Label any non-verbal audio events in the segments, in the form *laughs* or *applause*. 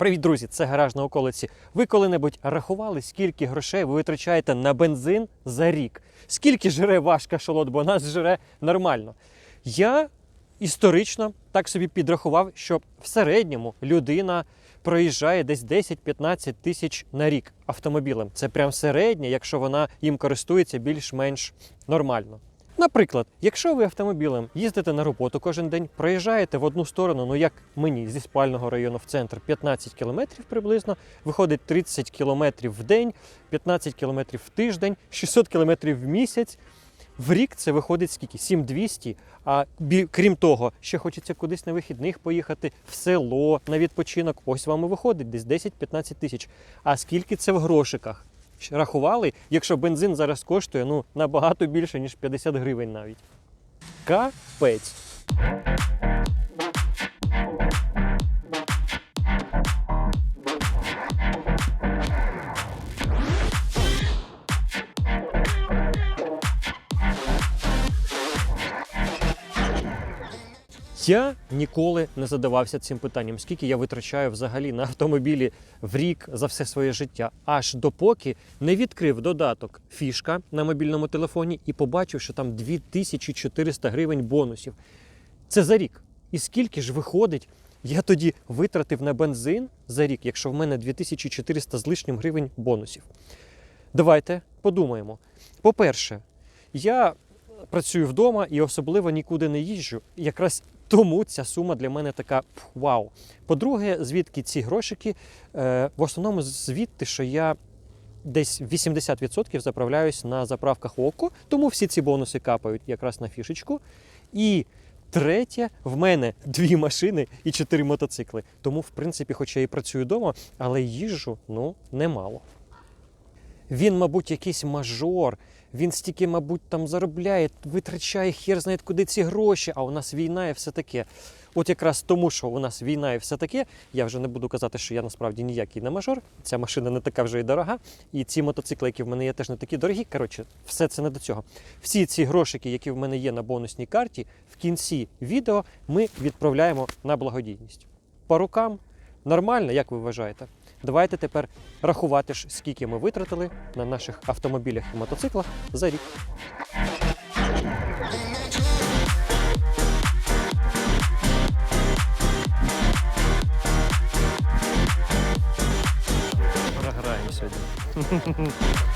Привіт, друзі! Це гараж на околиці. Ви коли-небудь рахували, скільки грошей ви витрачаєте на бензин за рік? Скільки жре ваш кашалот, бо нас жре нормально. Я історично так собі підрахував, що в середньому людина проїжджає десь 10-15 тисяч на рік автомобілем. Це прям середнє, якщо вона їм користується більш-менш нормально. Наприклад, якщо ви автомобілем їздите на роботу кожен день, проїжджаєте в одну сторону, ну як мені зі спального району в центр 15 кілометрів приблизно, виходить 30 кілометрів в день, 15 кілометрів в тиждень, 600 кілометрів в місяць. В рік це виходить скільки? 7200. А крім того, ще хочеться кудись на вихідних поїхати в село на відпочинок. Ось вам і виходить десь 10-15 тисяч. А скільки це в грошиках? Рахували, якщо бензин зараз коштує ну набагато більше, ніж 50 гривень навіть. Капець. Я ніколи не задавався цим питанням, скільки я витрачаю взагалі на автомобілі в рік за все своє життя, аж допоки не відкрив додаток фішка на мобільному телефоні і побачив, що там 2400 гривень бонусів. Це за рік. І скільки ж виходить? Я тоді витратив на бензин за рік, якщо в мене 2400 з лишнім гривень бонусів. Давайте подумаємо. По-перше, я працюю вдома і особливо нікуди не їжджу. Якраз тому ця сума для мене така вау. По-друге, звідки ці грошики? Е, в основному звідти, що я десь 80% заправляюсь на заправках ОКО, тому всі ці бонуси капають якраз на фішечку. І третє, в мене дві машини і чотири мотоцикли. Тому, в принципі, хоч я і працюю вдома, але їжджу ну немало. Він, мабуть, якийсь мажор. Він стільки, мабуть, там заробляє, витрачає хер знає куди ці гроші, а у нас війна і все таке. От якраз тому, що у нас війна і все таке, я вже не буду казати, що я насправді ніякий не мажор. Ця машина не така вже і дорога. І ці мотоцикли, які в мене є, теж не такі дорогі. Коротше, все це не до цього. Всі ці грошики, які в мене є на бонусній карті, в кінці відео ми відправляємо на благодійність. По рукам нормально, як ви вважаєте? Давайте тепер рахувати ж, скільки ми витратили на наших автомобілях і мотоциклах за рік. Програємо сьогодні. *laughs*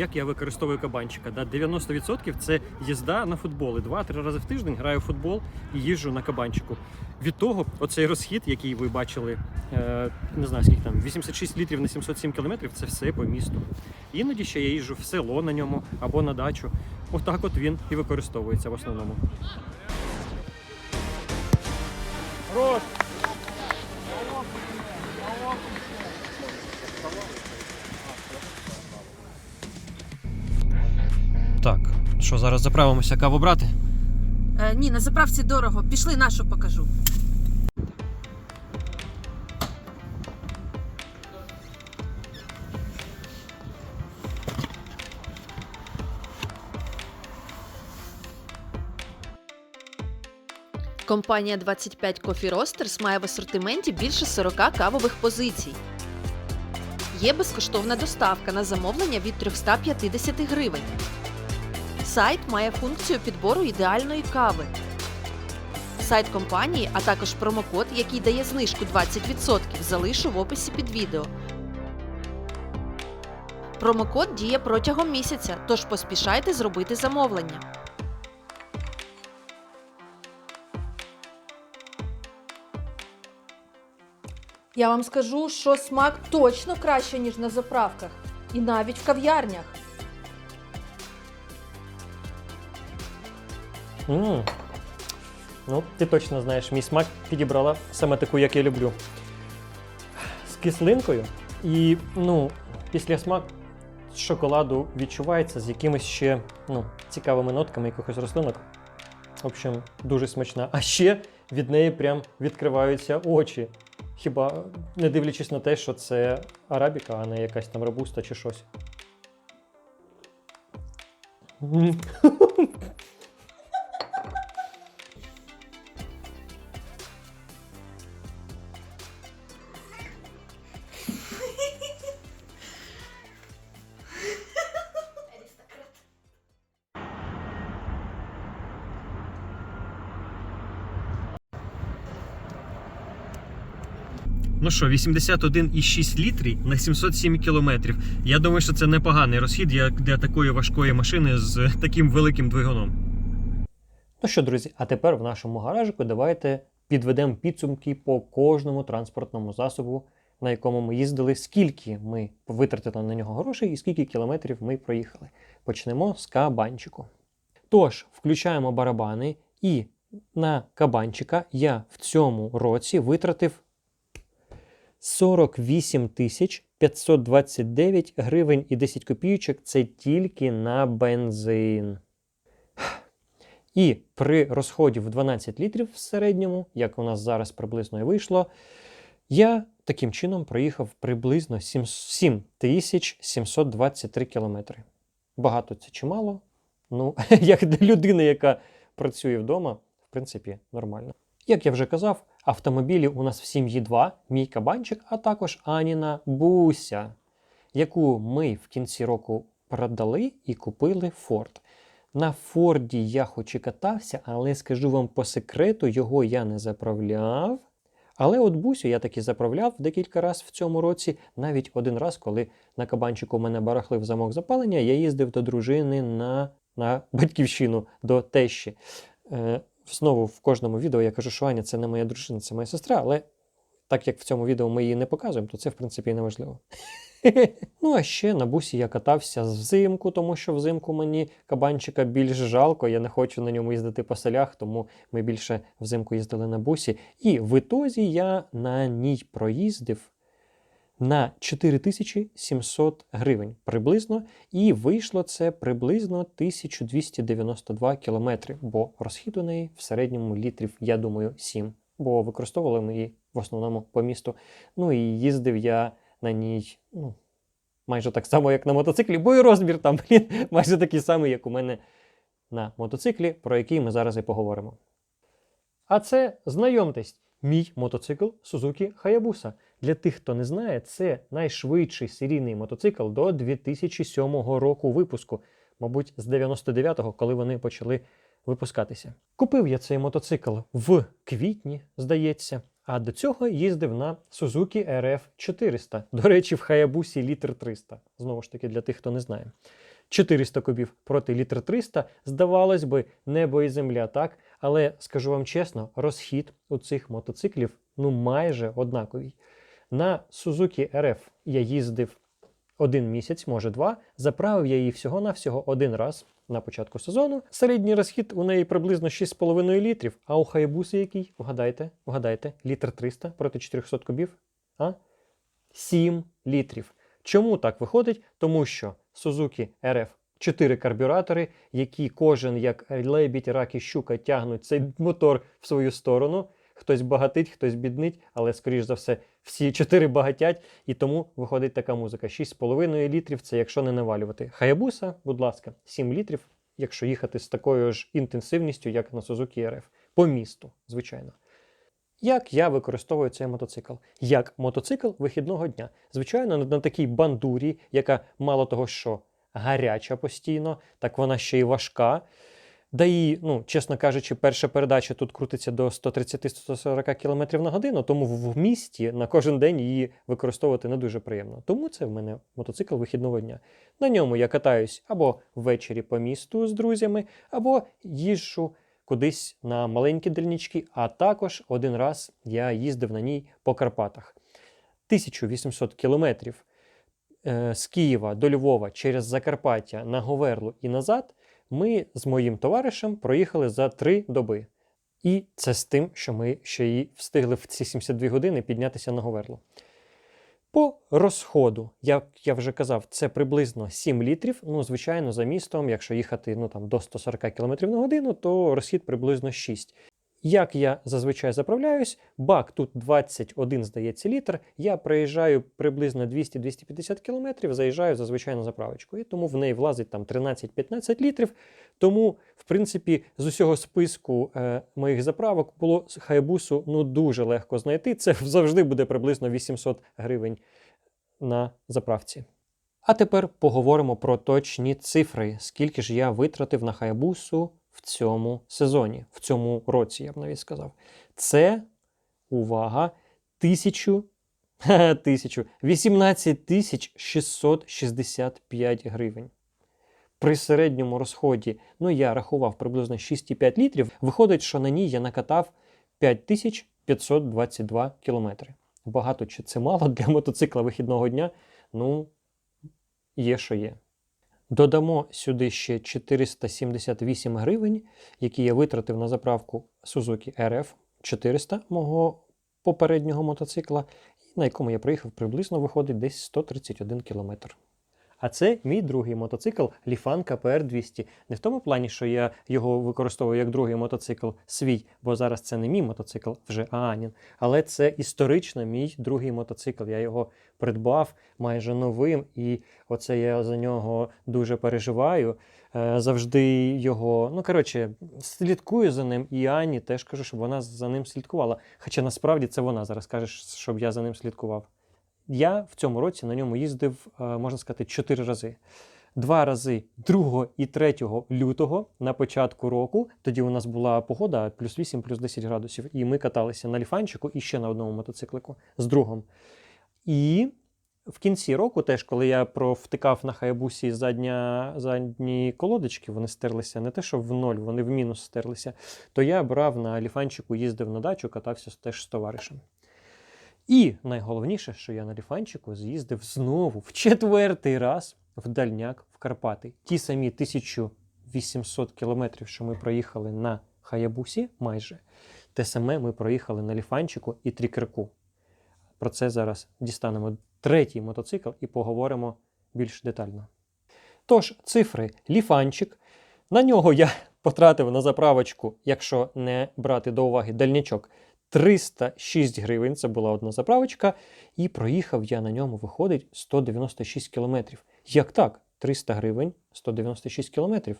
Як я використовую кабанчика? Да, 90% це їзда на футболи. Два-три рази в тиждень граю в футбол і їжджу на кабанчику. Від того, оцей розхід, який ви бачили, е, не знаю скільки там, 86 літрів на 707 кілометрів, це все по місту. Іноді ще я їжджу в село на ньому або на дачу. Отак от він і використовується в основному. Рот! Так, що зараз заправимося каву брати? Е, ні, на заправці дорого. Пішли нашу покажу. Компанія 25 Coffee Roasters має в асортименті більше 40 кавових позицій. Є безкоштовна доставка на замовлення від 350 гривень. Сайт має функцію підбору ідеальної кави. Сайт компанії, а також промокод, який дає знижку 20%, залишу в описі під відео. Промокод діє протягом місяця, тож поспішайте зробити замовлення. Я вам скажу, що смак точно краще, ніж на заправках, і навіть в кав'ярнях. М Ну, ти точно знаєш, мій смак підібрала саме таку, як я люблю. З кислинкою. І, ну, після смак шоколаду відчувається з якимись ще ну, цікавими нотками якихось рослинок. В общем, дуже смачна. А ще від неї прям відкриваються очі. Хіба не дивлячись на те, що це арабіка, а не якась там робуста чи щось. *laughs* Ну що, 81,6 літрів на 707 кілометрів. Я думаю, що це непоганий розхід як для такої важкої машини з таким великим двигуном. Ну що, друзі, а тепер в нашому гаражику давайте підведемо підсумки по кожному транспортному засобу, на якому ми їздили, скільки ми витратили на нього грошей і скільки кілометрів ми проїхали. Почнемо з кабанчику. Тож, включаємо барабани, і на кабанчика я в цьому році витратив 48 тисяч 529 гривень і 10 копійочок це тільки на бензин. І при розході в 12 літрів в середньому, як у нас зараз приблизно і вийшло, я таким чином проїхав приблизно 7723 кілометри. Багато це чи мало? Ну, *laughs* як для людини, яка працює вдома, в принципі, нормально. Як я вже казав, автомобілі у нас в сім'ї два: мій кабанчик, а також Аніна Буся, яку ми в кінці року продали і купили Форд. На Форді я хоч і катався, але скажу вам по секрету, його я не заправляв. Але от Бусю я таки заправляв декілька разів в цьому році, навіть один раз, коли на кабанчику у мене барахлив замок запалення, я їздив до дружини на, на батьківщину, до тещі. Е, знову в кожному відео я кажу, що Аня це не моя дружина, це моя сестра, але так як в цьому відео ми її не показуємо, то це в принципі і не важливо. *laughs* ну, а ще на бусі я катався взимку, тому що взимку мені кабанчика більш жалко. Я не хочу на ньому їздити по селях, тому ми більше взимку їздили на бусі. І в ітозі я на ній проїздив на 4700 гривень приблизно, і вийшло це приблизно 1292 кілометри, бо розхід у неї в середньому літрів, я думаю, 7. Бо використовували ми її в основному по місту. Ну і їздив я на ній ну, майже так само, як на мотоциклі, бо і розмір там блін, *laughs* майже такий самий, як у мене на мотоциклі, про який ми зараз і поговоримо. А це знайомтесь, мій мотоцикл Suzuki Hayabusa. Для тих, хто не знає, це найшвидший серійний мотоцикл до 2007 року випуску, мабуть, з 99-го, коли вони почали випускатися. Купив я цей мотоцикл в квітні, здається, а до цього їздив на Suzuki RF 400. До речі, в Hayabusa літр 300. Знову ж таки, для тих, хто не знає. 400 кубів проти літр 300, здавалось би, небо і земля, так? Але скажу вам чесно, розхід у цих мотоциклів ну майже однаковий. На Suzuki RF я їздив один місяць, може два. Заправив я її всього-навсього один раз на початку сезону. Середній розхід у неї приблизно 6,5 літрів. А у Hayabusa який? Вгадайте, вгадайте, літр 300 проти 400 кубів? А? 7 літрів. Чому так виходить? Тому що Suzuki RF 4 карбюратори, які кожен, як лебідь, рак і щука, тягнуть цей мотор в свою сторону. Хтось багатить, хтось біднить, але, скоріш за все, всі чотири багатять, і тому виходить така музика. 6,5 літрів це якщо не навалювати. Хаябуса, будь ласка, 7 літрів, якщо їхати з такою ж інтенсивністю, як на Suzuki RF. По місту, звичайно. Як я використовую цей мотоцикл? Як мотоцикл вихідного дня. Звичайно, на такій бандурі, яка мало того, що гаряча постійно, так вона ще й важка. Да і, ну, чесно кажучи, перша передача тут крутиться до 130-140 км на годину, тому в місті на кожен день її використовувати не дуже приємно. Тому це в мене мотоцикл вихідного дня. На ньому я катаюсь або ввечері по місту з друзями, або їжджу кудись на маленькі дальнічки, а також один раз я їздив на ній по Карпатах. 1800 кілометрів з Києва до Львова через Закарпаття на Говерлу і назад ми з моїм товаришем проїхали за три доби. І це з тим, що ми ще й встигли в ці 72 години піднятися на Говерлу. По розходу, як я вже казав, це приблизно 7 літрів. Ну, звичайно, за містом, якщо їхати ну, там, до 140 км на годину, то розхід приблизно 6. Як я зазвичай заправляюсь, бак тут 21, здається, літр. Я проїжджаю приблизно 200-250 км, заїжджаю зазвичай на заправочку. І тому в неї влазить там 13-15 літрів. Тому, в принципі, з усього списку е, моїх заправок було з хайбусу ну, дуже легко знайти. Це *laughs* завжди буде приблизно 800 гривень на заправці. А тепер поговоримо про точні цифри. Скільки ж я витратив на хайбусу в цьому сезоні, в цьому році, я б навіть сказав. Це увага, тисячу, ха-ха, *laughs* тисячу, 18 тисяч 665 гривень. При середньому розході, ну я рахував приблизно 6,5 літрів, виходить, що на ній я накатав 5522 кілометри. Багато чи це мало для мотоцикла вихідного дня? Ну, є, що є. Додамо сюди ще 478 гривень, які я витратив на заправку Suzuki RF 400 мого попереднього мотоцикла, на якому я проїхав приблизно виходить десь 131 кілометр. А це мій другий мотоцикл Lifan KPR 200. Не в тому плані, що я його використовую як другий мотоцикл свій, бо зараз це не мій мотоцикл, вже Аанін. Але це історично мій другий мотоцикл. Я його придбав майже новим, і оце я за нього дуже переживаю. Е, Завжди його, ну коротше, слідкую за ним, і Ані теж кажу, щоб вона за ним слідкувала. Хоча насправді це вона зараз каже, щоб я за ним слідкував. Я в цьому році на ньому їздив, е, можна сказати, чотири рази. Два рази 2 і 3 лютого на початку року. Тоді у нас була погода плюс 8, плюс 10 градусів. І ми каталися на ліфанчику і ще на одному мотоциклику з другом. І в кінці року, теж, коли я провтикав на хайбусі задня, задні колодочки, вони стерлися не те, що в ноль, вони в мінус стерлися, то я брав на ліфанчику, їздив на дачу, катався теж з товаришем. І найголовніше, що я на ліфанчику з'їздив знову в четвертий раз в дальняк в Карпати. Ті самі 1800 кілометрів, що ми проїхали на Хаябусі, майже те саме ми проїхали на ліфанчику і трікерку. Про це зараз дістанемо третій мотоцикл і поговоримо більш детально. Тож, цифри ліфанчик. На нього я *laughs* потратив на заправочку, якщо не брати до уваги дальнячок, 306 гривень. Це була одна заправочка, і проїхав я на ньому, виходить 196 кілометрів. Як так? 300 гривень, 196 кілометрів.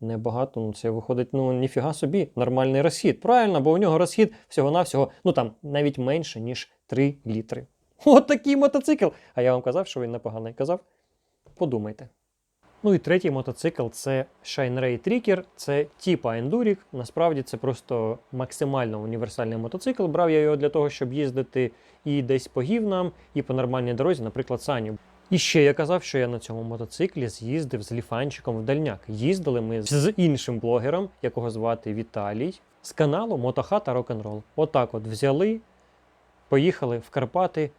Небагато, ну це виходить, ну ніфіга собі, нормальний розхід. Правильно, бо у нього розхід всього-навсього, ну там навіть менше, ніж 3 літри. От такий мотоцикл. А я вам казав, що він непоганий казав. Подумайте. Ну і третій мотоцикл це Shine Ray Tricker, це типа Enduric. Насправді це просто максимально універсальний мотоцикл. Брав я його для того, щоб їздити і десь по гівнам, і по нормальній дорозі, наприклад, Саню. І ще я казав, що я на цьому мотоциклі з'їздив з ліфанчиком в дальняк. Їздили ми з іншим блогером, якого звати Віталій, з каналу Мотохата Рок-н-Рол. Отак от взяли, поїхали в Карпати.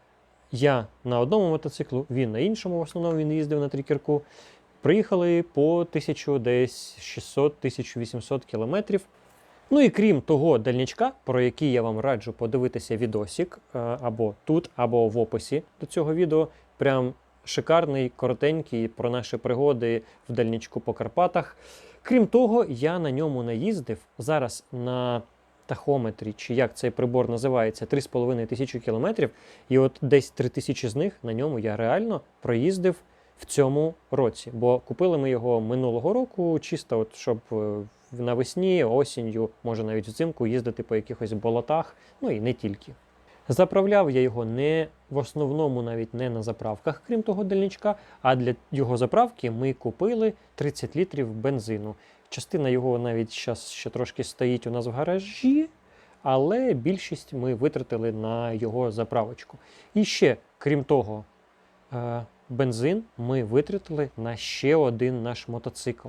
Я на одному мотоциклу, він на іншому, в основному він їздив на трікерку. Приїхали по 1000 десь 600-1800 кілометрів. Ну і крім того дальнячка, про який я вам раджу подивитися відосік е, або тут, або в описі до цього відео. Прям шикарний, коротенький про наші пригоди в дальнячку по Карпатах. Крім того, я на ньому наїздив зараз на тахометрі, чи як цей прибор називається, 3,5 тисячі кілометрів. І от десь 3 тисячі з них на ньому я реально проїздив в цьому році. Бо купили ми його минулого року, чисто, от, щоб е, навесні, осінню, може навіть взимку їздити по якихось болотах, ну і не тільки. Заправляв я його не в основному навіть не на заправках, крім того дальничка, а для його заправки ми купили 30 літрів бензину. Частина його навіть зараз ще трошки стоїть у нас в гаражі, але більшість ми витратили на його заправочку. І ще, крім того, бензин ми витратили на ще один наш мотоцикл.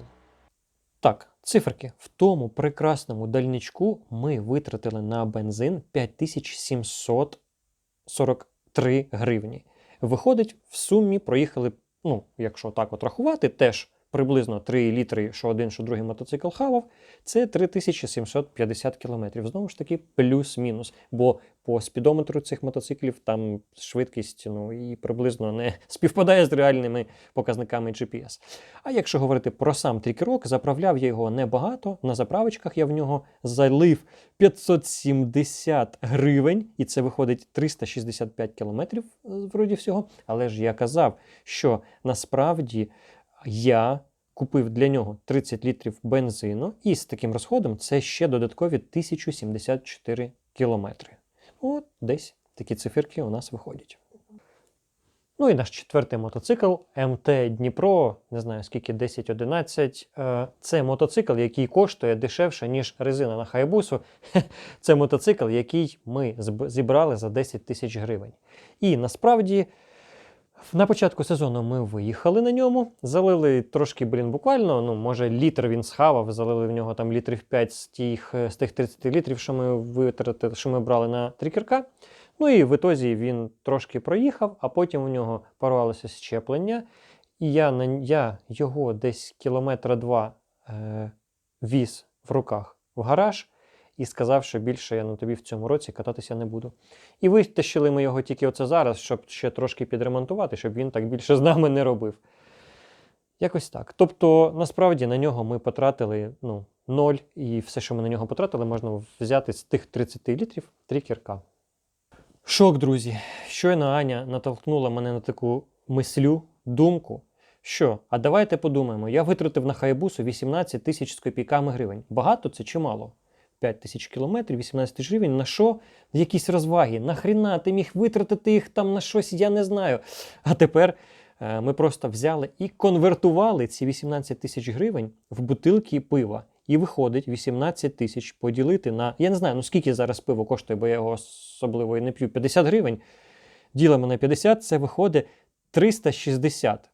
Так, циферки. В тому прекрасному дальничку ми витратили на бензин 5743 гривні. Виходить, в сумі проїхали, ну, якщо так от рахувати, теж приблизно 3 літри, що один, що другий мотоцикл хавав, це 3750 кілометрів. Знову ж таки, плюс-мінус. Бо по спідометру цих мотоциклів там швидкість ну, і приблизно не *laughs* співпадає з реальними показниками GPS. А якщо говорити про сам трікерок, заправляв я його небагато. На заправочках я в нього залив 570 гривень, і це виходить 365 кілометрів е, вроді всього. Але ж я казав, що насправді я купив для нього 30 літрів бензину, і з таким розходом це ще додаткові 1074 кілометри. От десь такі циферки у нас виходять. Ну і наш четвертий мотоцикл МТ Дніпро, не знаю скільки 10-11. Е, Це мотоцикл, який коштує дешевше, ніж резина на хайбусу. Це мотоцикл, який ми зібрали за 10 тисяч гривень. І насправді. На початку сезону ми виїхали на ньому, залили трошки, блін, буквально, ну, може, літр він схавав, залили в нього там літрів 5 з тих, е, з тих 30 літрів, що ми витратили, що ми брали на трікерка. Ну і в ітозі він трошки проїхав, а потім у нього порвалося щеплення. І я, на, я його десь кілометра два е, віз в руках в гараж і сказав, що більше я на тобі в цьому році кататися не буду. І витащили ми його тільки оце зараз, щоб ще трошки підремонтувати, щоб він так більше з нами не робив. Якось так. Тобто, насправді на нього ми потратили ну, ноль, і все, що ми на нього потратили, можна взяти з тих 30 літрів трікерка. Шок, друзі. Щойно Аня натолкнула мене на таку мислю, думку. Що, а давайте подумаємо, я витратив на хайбусу 18 тисяч з копійками гривень. Багато це чи мало? 5 тисяч кілометрів, 18 тисяч гривень. На що? Якісь розваги. Нахріна ти міг витратити їх там на щось, я не знаю. А тепер е, ми просто взяли і конвертували ці 18 тисяч гривень в бутилки пива. І виходить 18 тисяч поділити на. Я не знаю, ну скільки зараз пиво коштує, бо я його особливо і не п'ю. 50 гривень. Ділимо на 50, це виходить 360.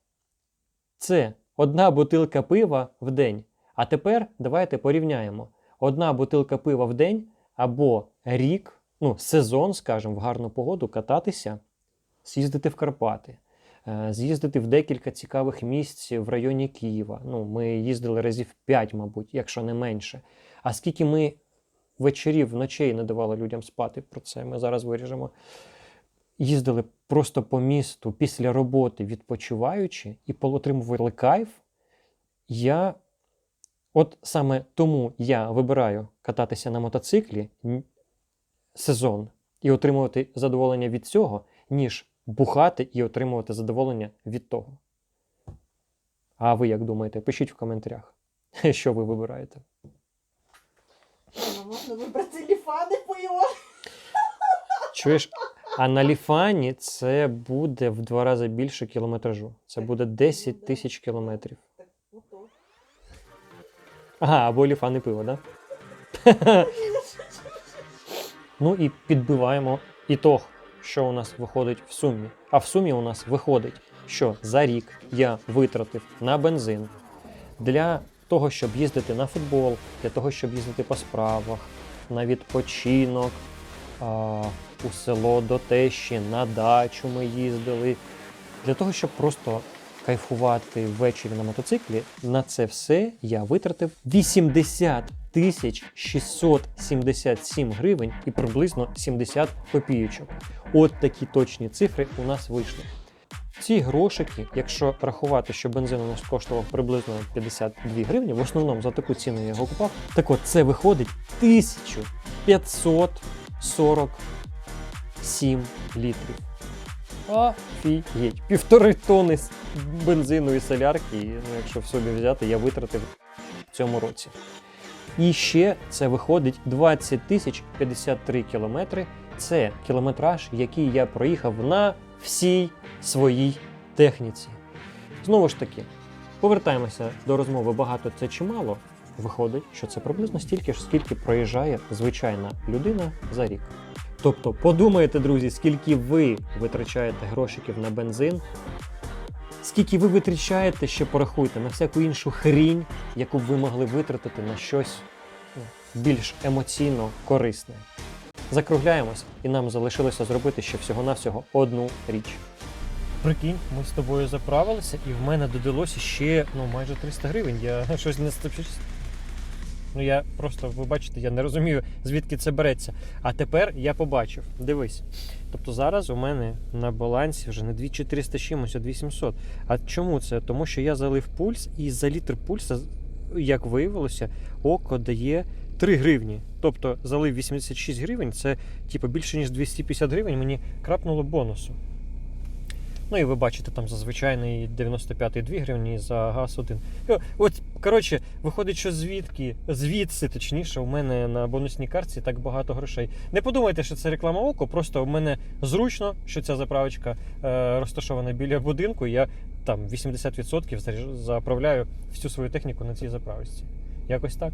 Це одна бутилка пива в день. А тепер давайте порівняємо. Одна бутилка пива в день або рік, ну, сезон, скажімо, в гарну погоду кататися, з'їздити в Карпати, е, з'їздити в декілька цікавих місць в районі Києва. Ну, ми їздили разів 5, мабуть, якщо не менше. А скільки ми вечорів, ночей не давали людям спати, про це ми зараз виріжемо. Їздили просто по місту після роботи, відпочиваючи, і отримували кайф. Я От саме тому я вибираю кататися на мотоциклі сезон і отримувати задоволення від цього, ніж бухати і отримувати задоволення від того. А ви як думаєте? Пишіть в коментарях, *laughs* що ви вибираєте. Ну, можна вибрати ліфани пиво. Чуєш? А на ліфані це буде в два рази більше кілометражу. Це буде 10 тисяч кілометрів. Ага, або ліфани пиво? Да? ну і підбиваємо ітог, що у нас виходить в сумі. А в сумі у нас виходить, що за рік я витратив на бензин для того, щоб їздити на футбол, для того, щоб їздити по справах, на відпочинок, а, у село до тещі, на дачу ми їздили. Для того, щоб просто кайфувати ввечері на мотоциклі, на це все я витратив 80 тисяч 677 гривень і приблизно 70 копійочок. От такі точні цифри у нас вийшли. Ці грошики, якщо рахувати, що бензин у нас коштував приблизно 52 гривні, в основному за таку ціну я його купав, так от це виходить 1547 літрів. Офігеть. Півтори тони бензину і солярки, ну, якщо в собі взяти, я витратив в цьому році. І ще це виходить 20 тисяч 53 кілометри. Це кілометраж, який я проїхав на всій своїй техніці. Знову ж таки, повертаємося до розмови багато це чи мало. Виходить, що це приблизно стільки ж, скільки проїжджає звичайна людина за рік. Тобто, подумайте, друзі, скільки ви витрачаєте грошиків на бензин, скільки ви витрачаєте, ще порахуйте на всяку іншу хрінь, яку б ви могли витратити на щось ну, більш емоційно корисне. Закругляємось, і нам залишилося зробити ще всього-навсього одну річ. Прикинь, ми з тобою заправилися, і в мене додалося ще ну, майже 300 гривень. Я *laughs* щось не стопчусь. Ну я просто, ви бачите, я не розумію, звідки це береться. А тепер я побачив. Дивись. Тобто зараз у мене на балансі вже не 2400 з чимось, а 2700. А чому це? Тому що я залив пульс, і за літр пульса, як виявилося, око дає 3 гривні. Тобто залив 86 гривень, це типу більше ніж 250 гривень мені крапнуло бонусу. Ну і ви бачите, там за звичайний 95 2 гривні, за газ 1. От, коротше, виходить, що звідки, звідси, точніше, у мене на бонусній картці так багато грошей. Не подумайте, що це реклама око, просто в мене зручно, що ця заправочка е, розташована біля будинку. Я там 80% заряж- заправляю всю свою техніку на цій заправочці. Якось так.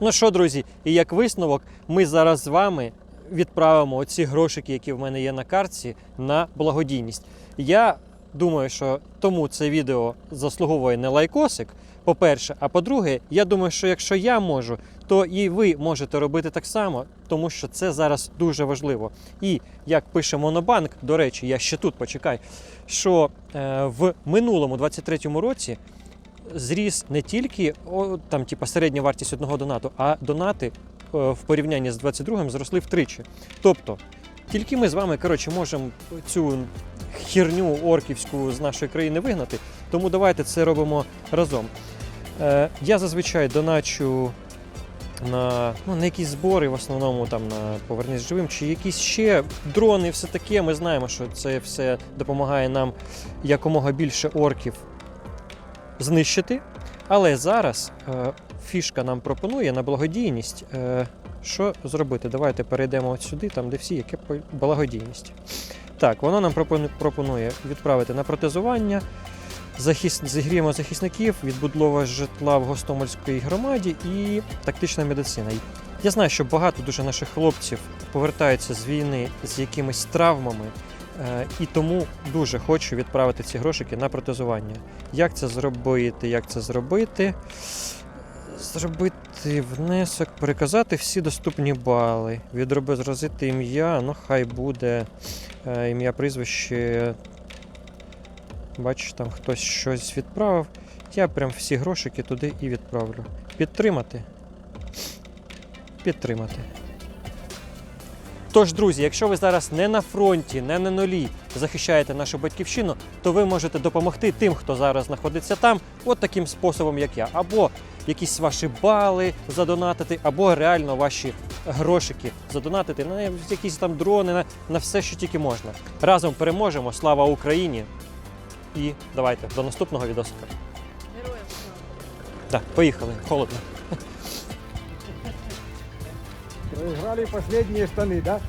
Ну що, друзі, і як висновок, ми зараз з вами відправимо оці грошики, які в мене є на картці, на благодійність. Я думаю, що тому це відео заслуговує не лайкосик. По-перше, а по-друге, я думаю, що якщо я можу, то і ви можете робити так само, тому що це зараз дуже важливо. І як пише Монобанк, до речі, я ще тут почекай, що е, в минулому 23-му році зріс не тільки о, там, типа, середня вартість одного донату, а донати в порівнянні з 22-м зросли втричі. Тобто, тільки ми з вами коротше, можемо цю херню орківську з нашої країни вигнати, тому давайте це робимо разом. Е, я зазвичай доначу на, ну, на якісь збори, в основному там на повернись живим, чи якісь ще дрони, все таке. Ми знаємо, що це все допомагає нам якомога більше орків знищити. Але зараз е, фішка нам пропонує на благодійність. Е, що зробити? Давайте перейдемо от сюди, там де всі, яке благодійність. Так, воно нам пропонує відправити на протезування, захис... зігріємо захисників, відбудова житла в Гостомельській громаді і тактична медицина. Я знаю, що багато дуже наших хлопців повертаються з війни з якимись травмами, е, і тому дуже хочу відправити ці грошики на протезування. Як це зробити? Як це зробити? Зробити внесок, переказати всі доступні бали, відроби зразити ім'я, ну хай буде е, ім'я, прізвище. Бачиш, там хтось щось відправив. Я прям всі грошики туди і відправлю. Підтримати. Підтримати. Тож, друзі, якщо ви зараз не на фронті, не на нулі захищаєте нашу батьківщину, то ви можете допомогти тим, хто зараз знаходиться там, от таким способом, як я. Або якісь ваші бали задонатити, або реально ваші грошики задонатити на якісь там дрони, на, на все, що тільки можна. Разом переможемо. Слава Україні! І давайте до наступного відосика. Героям слава. Так, поїхали, холодно. Проиграли последние штаны, да?